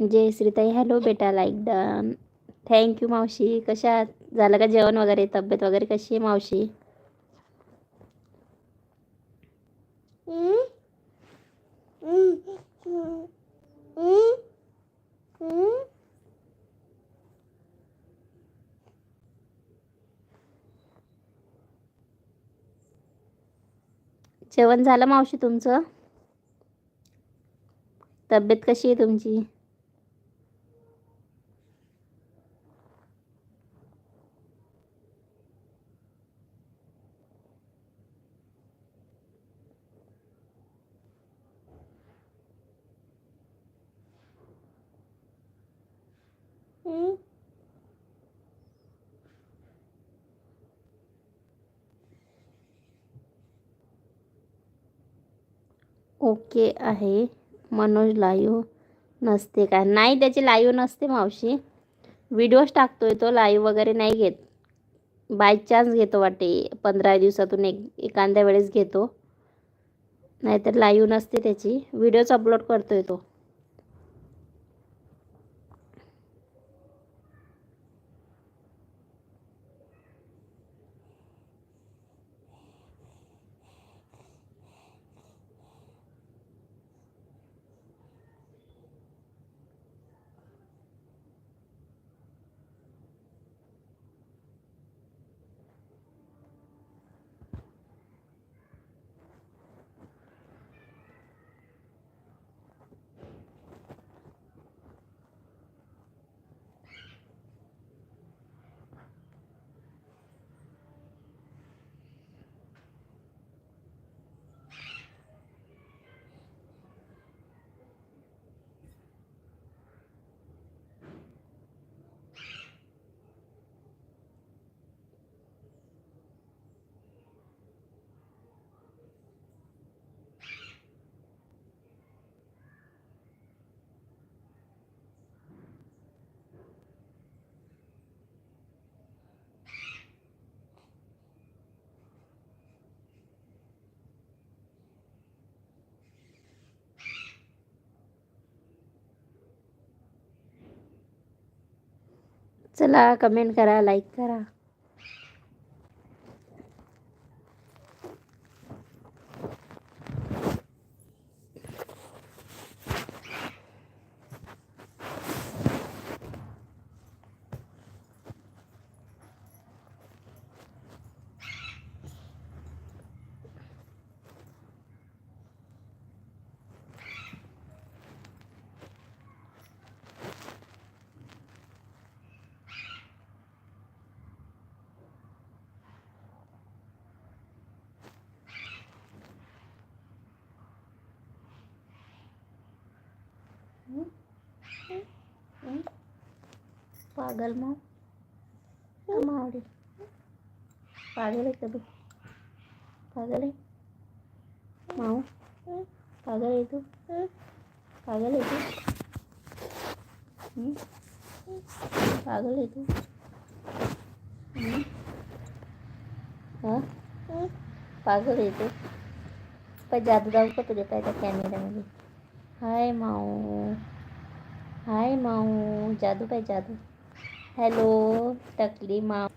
जय श्रीताई हॅलो बेटा like done thank you मावशी. कशा? झालं का जेवण वगैरे? तब्येत वगैरे कशी आहे मावशी? जेवण झालं मावशी तुमचं? तब्येत कशी आहे तुमची? ओके आहे. मनोज लाईव्ह नसते काय? नाही त्याची लाईव्ह नसते मावशी. व्हिडिओज टाकतोय तो लाईव्ह वगैरे नाही घेत. बाय चान्स घेतो वाटे पंधरा दिवसातून एक एखाद्या वेळेस घेतो. नाहीतर लाईव्ह नसते त्याची. व्हिडिओज अपलोड करतोय तो. चला कमेंट करा लाईक करा. पागल मग. मावडी पागल आहे का तू पागल आहे? माऊ पागल आहे तू? पागल आहे तू? पागल आहे तू? हा? पागल आहे तू? पण जादू दाऊ का तुझ्या पाहिजे त्या कॅमेऱ्यामध्ये हाय माऊ. हाय माऊ. जादू पाय जादू. हॅलो टकली माऊ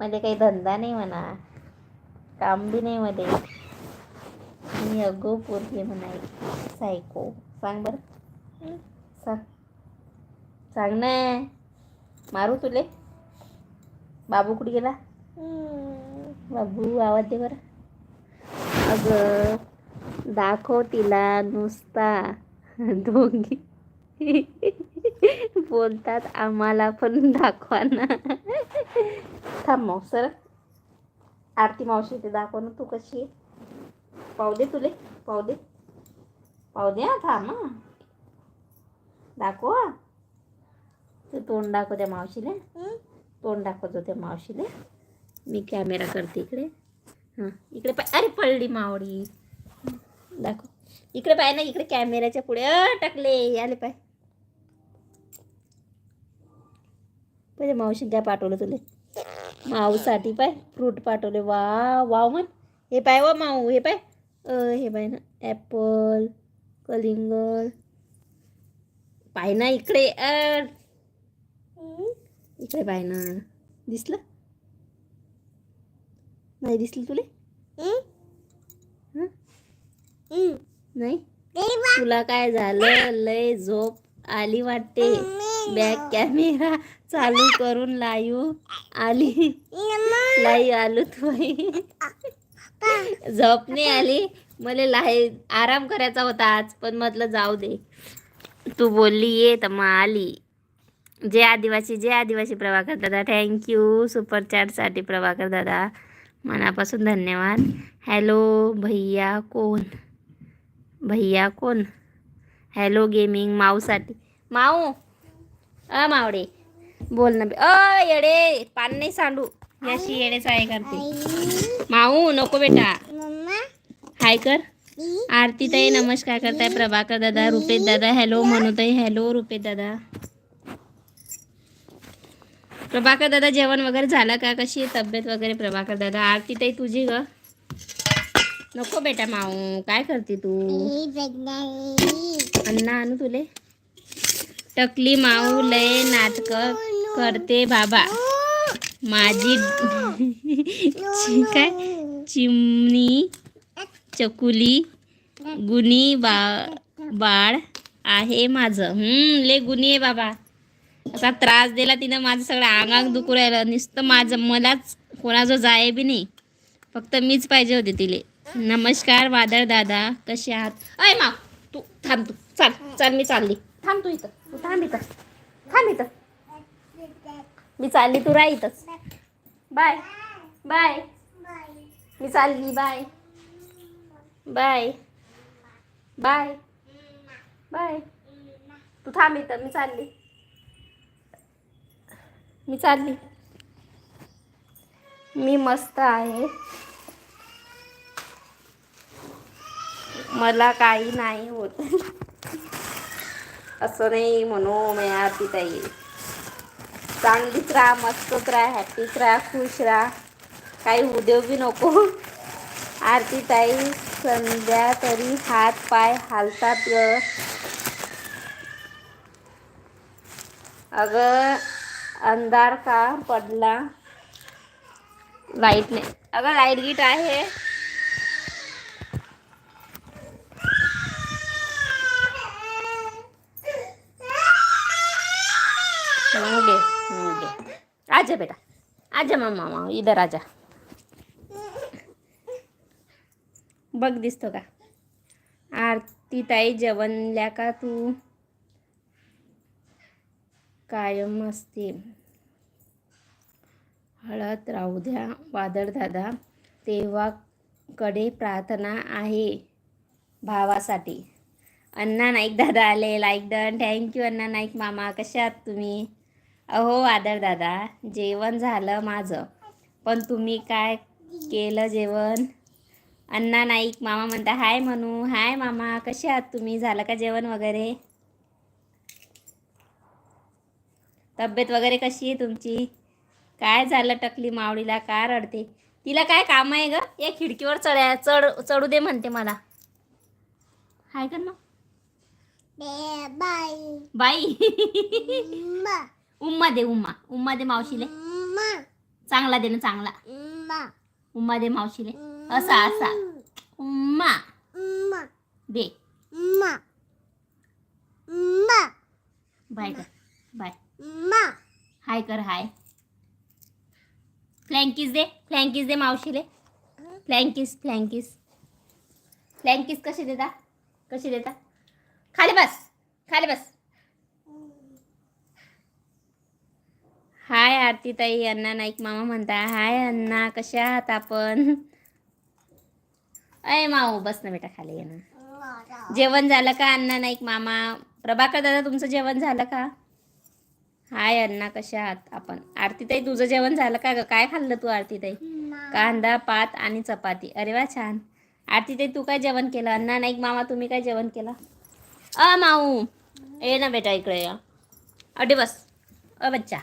मध्ये काही धंदा नाही म्हणा. काम बी नाही मध्ये. मी अगो पोरगी म्हणाय सायको सांग बरं. सांग. सांग ना. मारू तुले. बाबू कुठे गेला? बाबू आवाज दे बरं. अगं दाखव तिला नुसता. दोघी. बोलतात आम्हाला पण दाखवा ना. थांब मग सर. आरती मावशी ते दाखव ना तू कशी आहे? पाहू दे तुले पाहू दे. पाहू दे हा थांब हा. दाखव. तू तोंड दाखव त्या मावशीला. तोंड दाखवतो त्या मावशीला. मी कॅमेरा करते इकडे. हां इकडे पाय अरे पडली मावडी दाखव. इकडे पाय ना इकडे कॅमेऱ्याच्या पुढे. टाकले आले पाय. पहिले मावशी काय पाठवलं तुले. माऊसाठी पाय फ्रूट पाठवले. वा वाव म्हण हे पाय वा माऊ हे पाय. अ, हे पाय ना ॲपल कलिंगड. पाय ना इकडे इकडे पाय ना. दिसलं? नाही दिसलं तुले? नाही? तुला काय झालं? लय झोप आली वाटते. बॅक कॅमेरा चालू करून लाईव आली. लाई आलो तू झोप नाही आली. मला लाई आराम करायचा होता आज पण म्हटलं जाऊ दे. तू बोलली ये तर मग आली. जे आदिवासी जे आदिवासी प्रभाकर दादा थँक्यू सुपर चॅटसाठी प्रभाकर दादा. मनापासून धन्यवाद. हॅलो भैया कोण? भैया कोण? हॅलो गेमिंग माऊसाठी. माऊ अ मावडे. बोल ना बे. अ येडे पान नाही सांडू. याशी येडेच आहे करते. माऊ नको बेटा. हाय कर. आरती ताई नमस्कार करताय प्रभाकर दादा रुपेश दादा हॅलो म्हणू ताई हॅलो रुपेश दादा. प्रभाकर दादा जेवण वगैरे झालं का? कशी आहे तब्येत वगैरे प्रभाकर दादा? आरती ताई तुझी ग? नको बेटा माऊ. काय करते तू? अण्णा आणू तुले? टकली माऊ लय नाटक करते बाबा. माझी काय? चिमणी चकुली गुणी बा बाळ आहे माझं. हम्म ले गुणी आहे बाबा. असा त्रास दिला तिनं माझं सगळं अंग दुखू राहिलं. नुसतं माझं मलाच कोणाचं जाय बी नाही. फक्त मीच पाहिजे होते तिले. नमस्कार वादळ दादा कसे आहात? अय मा तू थांब तू चाल. चाल मी चालली. थांब तू इथं. तू थांब इथं. थांब इथं. मी चालली तू राह इथंच. बाय. बाय. मी चालली. बाय. बाय. बाय. बाय. तू थांब इथं. मी चालली. मी चालली. मी मस्त आहे. मला काही नाही होत. असं नाही म्हणू मी आरतीताई चांगलीच राहा मस्तच राहा हॅपीच राहा खुश राहा. काही उद्योगी नको. आरती ताई संध्या तरी हात पाय हालतात ग. अगं अंधार का पडला? लाइट नाही. अगं लाइट गीट आहे होऊ दे होऊ दे आजा बेटा आजा मम्मा मामा इधर आजा बघ दिसतो का आरती ताई जेवणल्या का तू कायम असते हळद राहू द्या वादळ दादा तेव्हा कडे प्रार्थना आहे भावासाठी अण्णा नाईक दादा आले like done thank you Anna Naik मामा कशा आहात तुम्ही अहो वादळ दादा जेवण झालं माझं. पण तुम्ही काय केलं जेवण? अण्णा नाईक मामा म्हणता हाय म्हणू हाय मामा कसे आहात तुम्ही? झालं का जेवण वगैरे? तब्येत वगैरे कशी आहे तुमची? काय झालं टकली मावळीला? का रडते? तिला काय काम आहे ग? या खिडकीवर चढ्या चढ चढू दे म्हणते मला. हाय कर ना. बाई. उम्मा दे उम्मा. उम्मा दे मावशीले. चांगला दे ना चांगला. उम्मा. दे मावशीले. असा असा. उम्मा. दे. बाय कर बाय. हाय कर हाय. फ्लँकीस दे. फ्लँकीस दे मावशीले. फ्लँकीस फ्लँकीस. फ्लँकीस कशी देता? कशी देता? खाली बस. खाली बस. हाय आरतीताई अण्णा नाईक मामा म्हणता. हाय अण्णा कशा आहात आपण? अय माऊ बस ना बेटा खाली ये ना. जेवण झालं का अण्णा नाईक मामा? प्रभाकर दादा तुमचं जेवण झालं का? हाय अण्णा कशा आहात आपण? आरतीताई तुझं जेवण झालं का ग? काय खाल्लं तू आरतीताई कांदा पात आणि चपाती. अरे वा छान. आरतीताई तू काय जेवण केलं? अण्णा नाईक मामा तुम्ही काय जेवण केलं? अ माऊ ये ना बेटा इकडे या. अडे बस. अ बच्चा.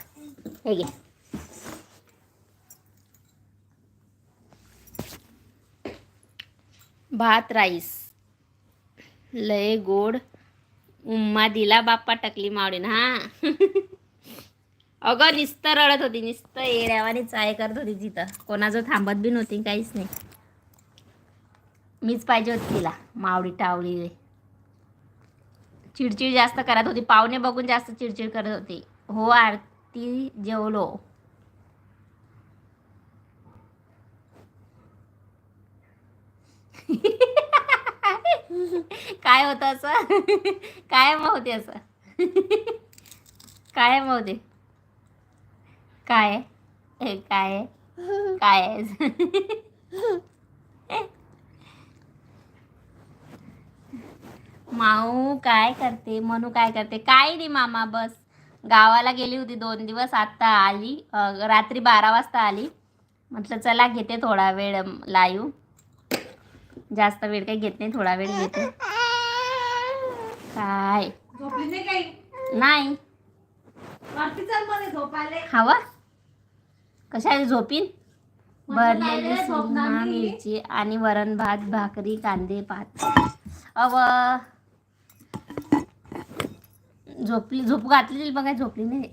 हे घे भात राईस. लय गोड. उम्मा दिला बाप्पा टकली मावडीन हा. अगं नुसतं रडत होती नुसतं येड्यावानी चाय करत होती तिथं. कोणाचं थांबत बी नव्हती काहीच नाही. मीच पाहिजे होती तिला मावडी टावडी चिडचिड जास्त करत होती. पाहुणे बघून जास्त चिडचिड करत होती. हो आर ती जेवलो. काय होतं असं? काय मग होते असं? काय मग होते काय? हे काय? काय? आहे? माऊ काय करते? मनू काय करते? काय नाही मामा बस. गावाला गेली होती दोन दिवस आत्ता आली रात्री बारा वाजता आली. म्हटलं चला घेते थोडा वेळ लाईव जास्त वेळ काही घेत नाही थोडा वेळ घेते. काय? नाही हवा? कशाने झोपीन? भरलेली नाही. मिरची आणि वरण भात भाकरी कांदे भात अव झोपली झोप घातली बघा झोपली नाही.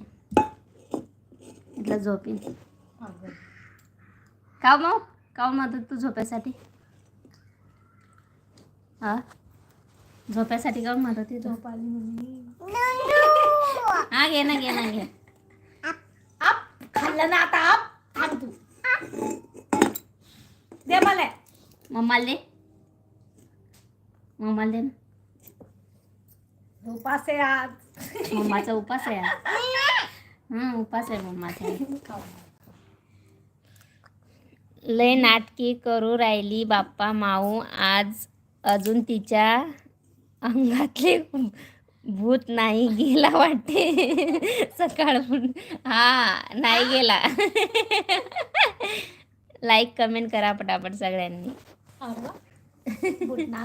इथला झोपीन का मग का मदत तू झोप्यासाठी. हा? झोप्यासाठी का मदत आहे झोप झोपाली हा घे ना घे ना घे. आप खाल्लं ना आता आप खान तू. दे मला. मम्माला दे. मम्माला दे ना. उपास आज. मम्माचा उपास आहे आज. उपास आहे मम्माचा. लय नाटकी करू राहिली बाप्पा माऊ. आज अजून तिच्या अंगातले भूत नाही गेला वाटते. सकाळपून हा नाही गेला. लाईक कमेंट करा पटापट सगळ्यांनी.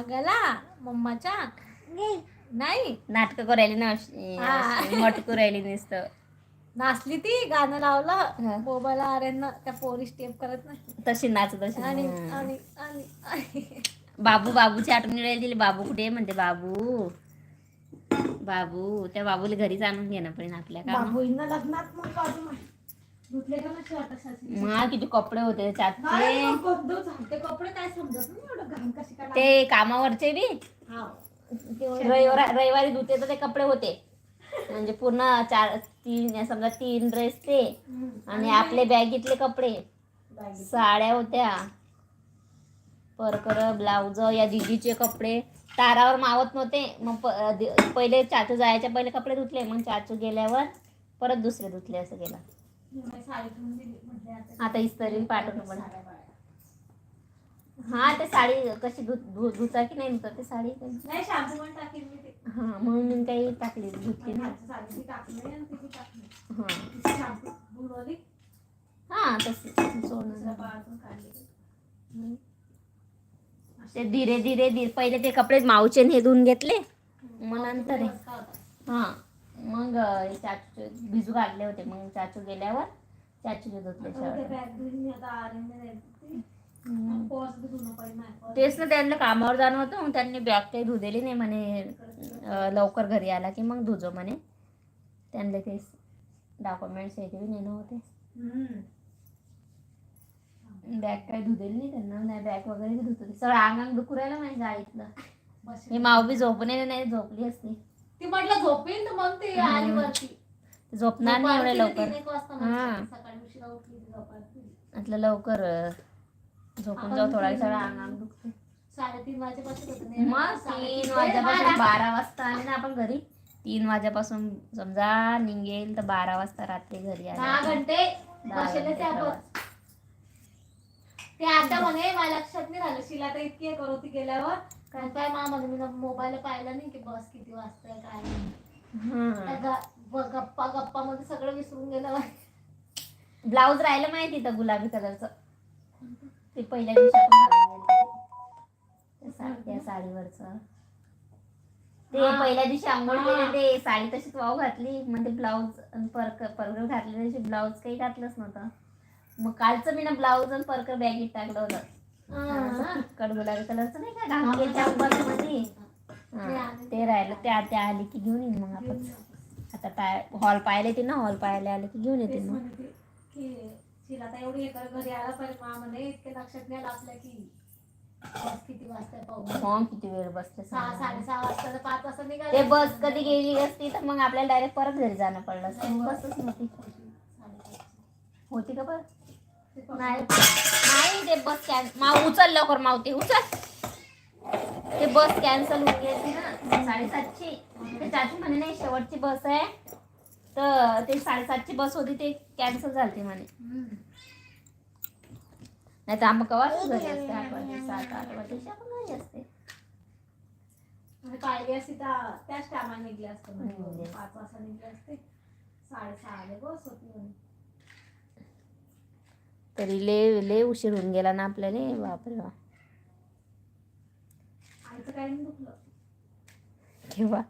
गेला. मम्माच्या. नाही. नाटकं करायली ना. मटकू राहिली नुसतं. नाचली ती गाणं. लावलं. मोबाईल आर्यन त्या पोरी स्टेप करत नाही. तशी नाच तशी आणि. आणि आणि बाबू बाबूची आठवण राहिली दिली. बाबू कुठे म्हणते बाबू बाबू त्या बाबूला घरीच आणून घेणं पडेल आपल्या का मग किती कपडे होते कपडे काय समजत ते कामावरचे बी. रविवार रविवारी धुते तर ते कपडे होते म्हणजे पूर्ण चार तीन समजा तीन ड्रेस ते. आणि आपले बॅगीतले कपडे. साड्या होत्या परकर ब्लाउज या दिदीचे कपडे तारावर मावत नव्हते मग पहिले चाचू जायच्या पहिले कपडे धुतले मग चाचू गेल्यावर परत दुसरे धुतले असं गेलं आता आता इस्त्री पाठवून पण. हा ते साडी कशी धु धु- धुता की नाही धुता ते साडी काही नाही शॅम्पू पण टाकेल मी ते. हा म्हणून मी काही टाकली धुतली ना माझी साडी ती टाकली आणि ती बी टाकली हा. तिची शॅम्पू बुडवली. हा तसं दुसऱ्या ते धीरे धीरे धीरे पहिले ते कपडे माऊचे हे धुवून घेतले. मग नंतर हे. मस्त होता. हा मग अं, चाचू भिजू काढले होते. मग चाचू गेल्यावर चाचूचे धुतले आता उद्या शर्ट. बॅग घेऊन मी आता आर्यनने तेच ना त्यांना कामावर जाणं होतं मग त्यांनी बॅग काही धुदेली नाही म्हणे लवकर घरी आला की मग धुजो म्हणे. त्यांना ते डॉक्युमेंट्स हे ते बी नेणं होते. बॅग काही धुदेली नाही त्यांना नाही बॅग वगैरे धुत होते सगळं अंग अंग दुखू राहिलं माझ्या जाळीतलं बस. हे माऊ बी झोपणे नाही झोपली असती. ती म्हटलं झोपेल तर मग ती आली वरती झोपणार नाही एवढ्या लवकर. हा. म्हटलं, लवकर झोपून जाऊ थोडा सगळं अंग अंग दुखते साडेतीन वाजेपासून होतं नाही. मग तीन ते वाजेपासून बारा. वाजता आले ना आपण घरी तीन वाजेपासून समजा निघेल तर बारा वाजता रात्री घरी दहा आले घंटे दहा बसले घंटे ते आपण प्रवास. ते आता म्हणे माझ्या लक्षात नाही राहिलं शिला तर इतकी करत होती गेल्यावर काय काय मा म्हणे मी मोबाईल पाहिला नाही की बस किती वाजताय काय नाही. त्या. ग- ब- गप्पा गप्पा मध्ये सगळं विसरून गेलं ब्लाऊज राहिलं माहिती तर गुलाबी कलरचं ते पहिल्या दिवशी घालून गेलो. त्या साडीवरचं ते. पहिल्या दिवशी आंघोळ केली. ते साडी तशीच वाव घातली ते ब्लाऊज आणि परकर घातले तशी ब्लाऊज काही घातलंच नव्हतं मग कालचं मी ना ब्लाऊज आणि परकर बॅगीत टाकलं होतं असं हा. फिक्कट गुलाबी कलरचं नाही का उपवासामध्ये ते राहिलं त्या त्या आले की घेऊन येईन मग आपण आता पाय हॉल पाहिले ते ना हॉल पाहायला आले की घेऊन येते मग तिला आता एवढी हे कर घरी आला पाहिजे मा म्हणे इतके लक्षात नाही आपल्या की. बस किती वाजता पाहू. मग किती वेळ बसते सहा सांग. साडेसहा वाजता तर पाच वाजता निघाले ते बस कधी गेली असती तर मग आपल्याला डायरेक्ट परत घरी जाणं पडलं असतं. बसच नव्हती. होती का बरं नाही. नाही ते बस कॅन माव उचल लवकर मावते उचल. ते बस कॅन्सल होऊन गेली ना. साडेसातची. ते चाचू म्हणे नाही शेवटची बस आहे. तर ते साडेसातची बस होती ते कॅन्सल झाली म्हणे. नाही तर आम्ही कवा घरी असते आठ वाजे सात आठ वाजेशी आपण घरी असते. म्हणजे तर त्याच टायमाला निघले असते म्हणे. हम्म. पाच वाजता निघले असते. बस होती म्हणे. तरी ले ले उशीर होऊन गेला ना आपल्याला बापरे आईचं नाही दुखलं. केव्हा?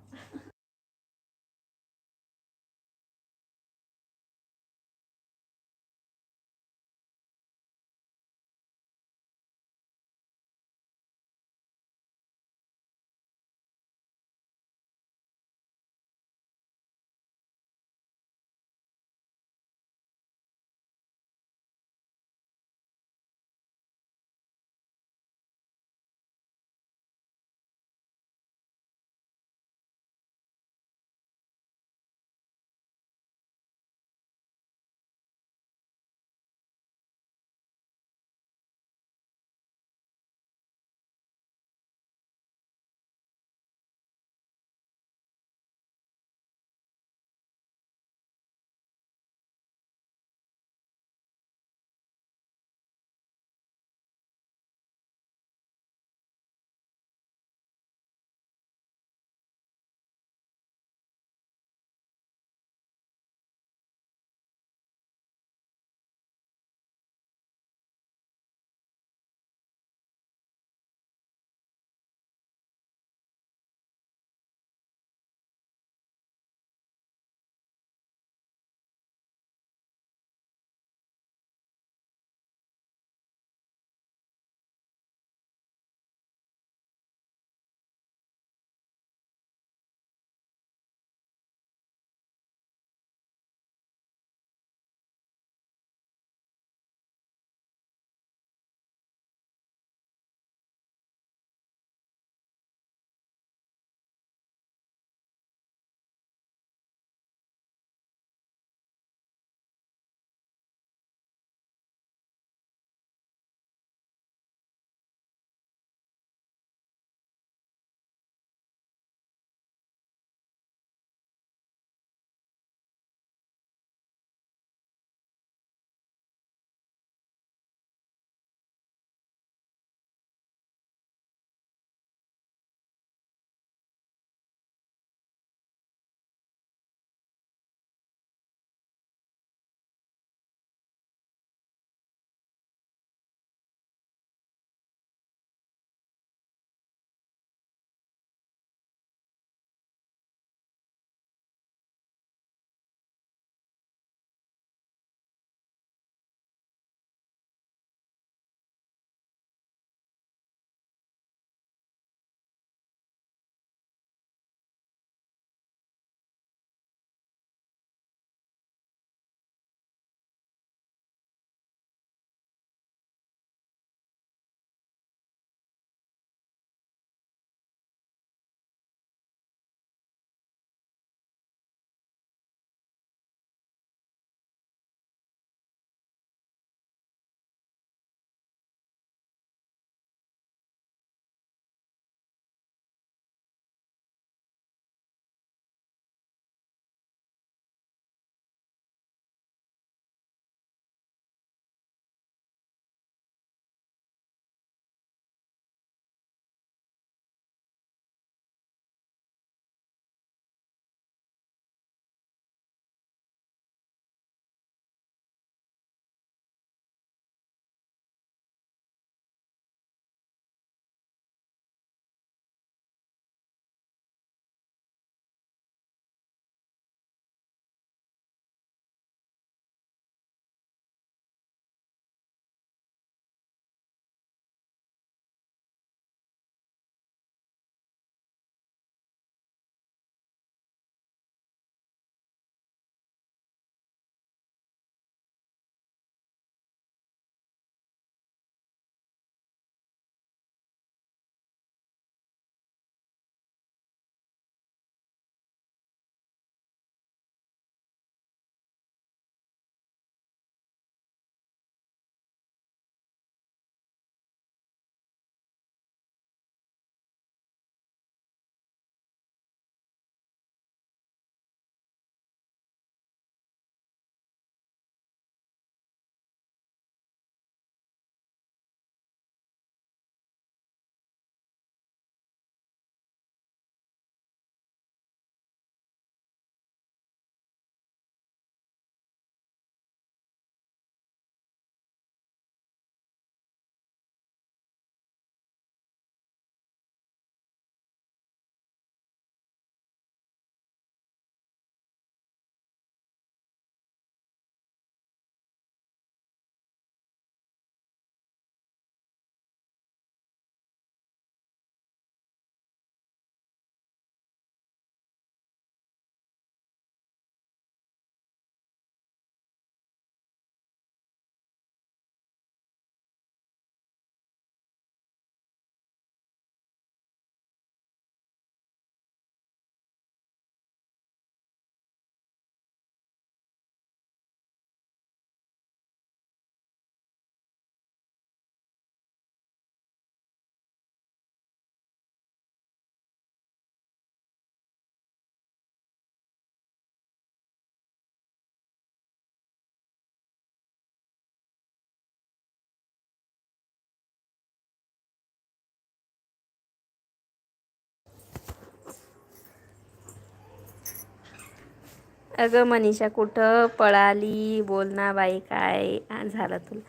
अगं मनीषा कुठं पळाली? बोल ना बाई काय झालं तुला?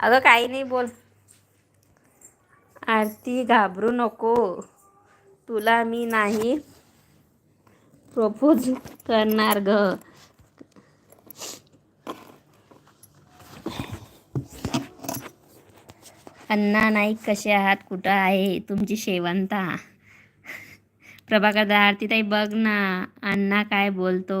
अगं काही नाही बोल. आरती घाबरू नको. तुला मी नाही प्रपोज करणार ग. अण्णा नाईक कसे आहात? कुठं आहे? तुमची शेवंता? प्रभाकर आरती ताई बघ ना. अण्णा काय बोलतो?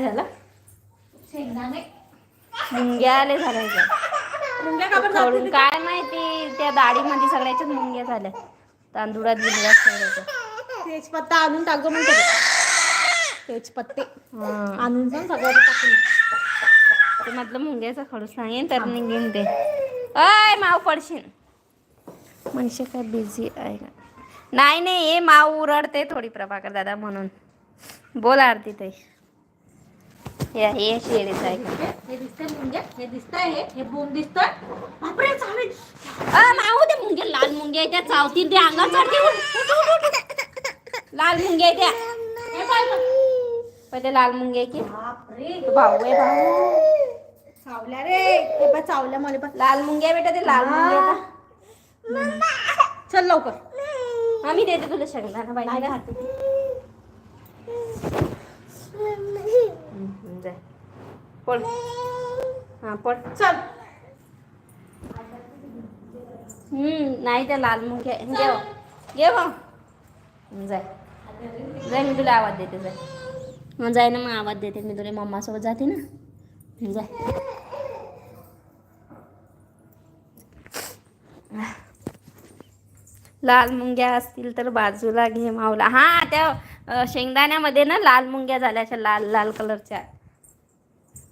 काय झालं? शेंगदाणे. मुंग्या आले झाल्या काय माहिती त्या दाढीमध्ये सगळ्याच्याच मुंग्या झाल्या. तांदुळात बिंदुळात सगळ्याच्या तेजपत्ता आणून टाक म्हणते तेजपत्ते. आणून जाऊन सगळं टाकून. ते म्हटलं मुंग्याचा खडू सांगेन तर निघेन ते अय माव पडशील. मनुष्य काय बिझी आहे का? नाही नाही हे माव उरडते थोडी प्रभाकर दादा म्हणून. बोल आरती ताई. हे शेळीचं आहे. हे दिसतंय मुंग्या हे दिसतंय हे हे बोंब दिसतोय. बापरे चालेल. अ, माऊ ते मुंग्या लाल मुंग्या त्या चावतील ते अंगावर चढते उठ, उठ, उठ, उठ. लाल मुंग्या त्या. हे पाय बघ. पहिले लाल मुंग्या की? बापरे. भाऊ आहे भाऊ. चावल्या रे. हे पाय चावल्या मला पण लाल मुंग्या बेटा ते लाल मुंग्या. चल लवकर. हा मी देते तुला शेंगदाणा बाई नाही का? खाते. ती. जाय. पळ. हा पळ. चल. हम्म नाही त्या लाल मुंग्या. घे हो. घे हो. जाय. जाय मी तुला आवाज देते जाय. मग जाय ना मग आवाज देते. मी तुला मम्मासोबत जाते ना. जाय. लाल मुंग्या असतील तर बाजूला घे मावला हा त्या शेंगदाण्यामध्ये ना लाल मुंग्या झाल्या अशा लाल लाल कलरच्या.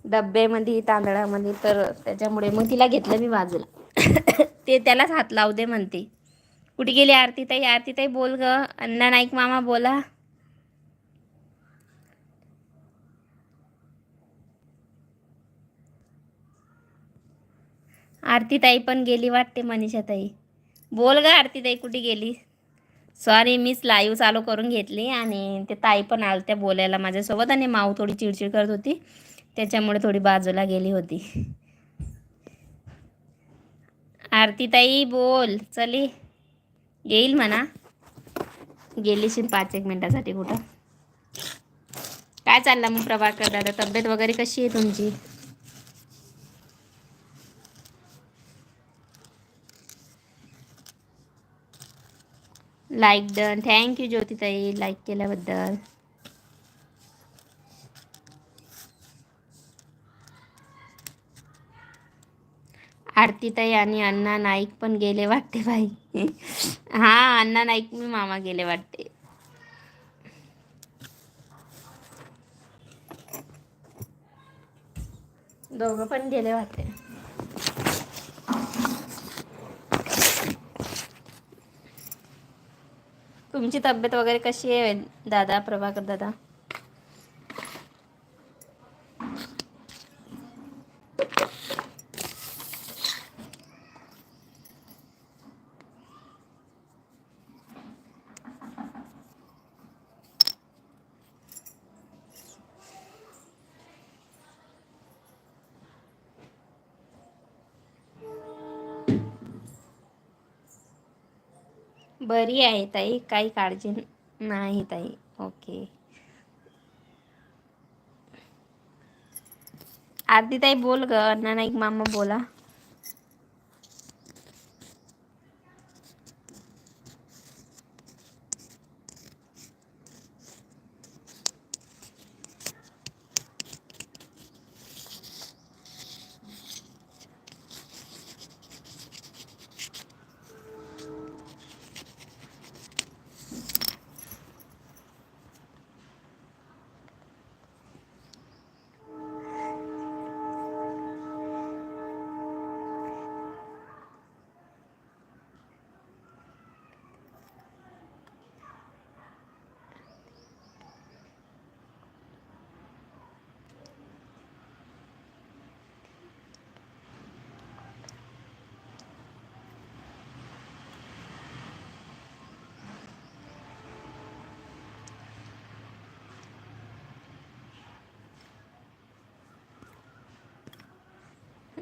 डब्यामध्ये तांदळामध्ये तर त्याच्यामुळे मग तिला घेतलं मी बाजूला. ते त्यालाच हात लावू दे म्हणते. कुठे गेली आरतीताई? आरतीताई बोल ग. अण्णा नाईक मामा बोला. आरतीताई पण गेली वाटते मनीषाताई. बोल ग आरतीताई कुठे गेली? सॉरी मीच लाईव्ह चालू करून घेतली आणि ते ताई पण आलत्या बोलायला माझ्यासोबत आणि माऊ थोडी चिडचिड करत होती. त्याच्यामुळे थोडी बाजूला गेली होती. आरती ताई बोल चली. येईल म्हणा. गेलीशी पाच एक मिनटासाठी कुठं? काय चाललं मग प्रभाकर दादा? तब्येत वगैरे कशी आहे तुमची? लाईक डन थँक्यू ज्योतिताई लाईक केल्याबद्दल. आरतीताई आणि अण्णा नाईक पण गेले वाटते बाई. हा अण्णा नाईक मी मामा गेले वाटते. दोघं पण गेले वाटते. तुमची तब्येत वगैरे कशी आहे दादा प्रभाकर दादा? बरी आहे ताई काही काळजी नाही ताई. ओके. आरती ताई बोल ग अण्णा नाईक मामा बोला.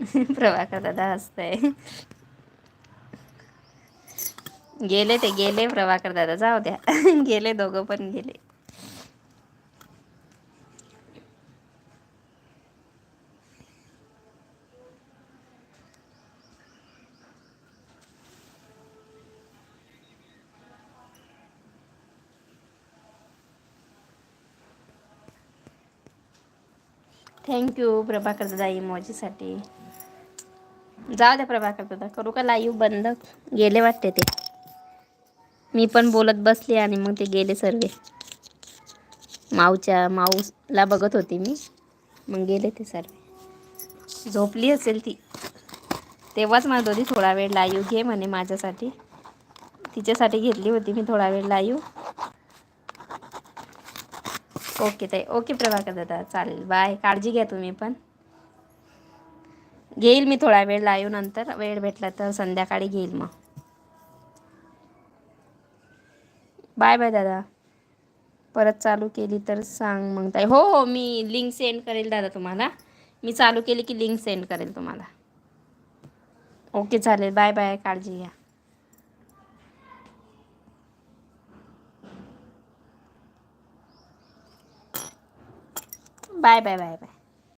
प्रभाकर दादा हसतंय. गेले ते गेले प्रभाकर दादा जाऊ द्या. गेले दोघं पण गेले. थँक्यू प्रभाकर दादा इमोजीसाठी जाऊ द्या प्रभाकर दादा करू का लाईव्ह बंद? गेले वाटते ते. मी पण बोलत बसले आणि मग ते गेले सर्वे. माऊच्या माऊला बघत होती मी. मग गेले ते सर्वे. झोपली असेल ती. तेव्हाच म्हणत होती थोडा वेळ लाईव घे म्हणे माझ्यासाठी. तिच्यासाठी घेतली होती मी थोडा वेळ लाईव ओके ताई. ओके प्रभाकर दादा. चालेल. बाय काळजी घ्या तुम्ही पण. घेईल मी थोडा वेळ लाईव्ह नंतर. वेळ भेटला तर संध्याकाळी घेईल मग. बाय बाय दादा. परत चालू केली तर सांग मग ताई. हो हो मी लिंक सेंड करेल दादा तुम्हाला. मी चालू केली की लिंक सेंड करेल तुम्हाला. ओके चालेल. Bye bye. काळजी घ्या. Bye bye bye bye.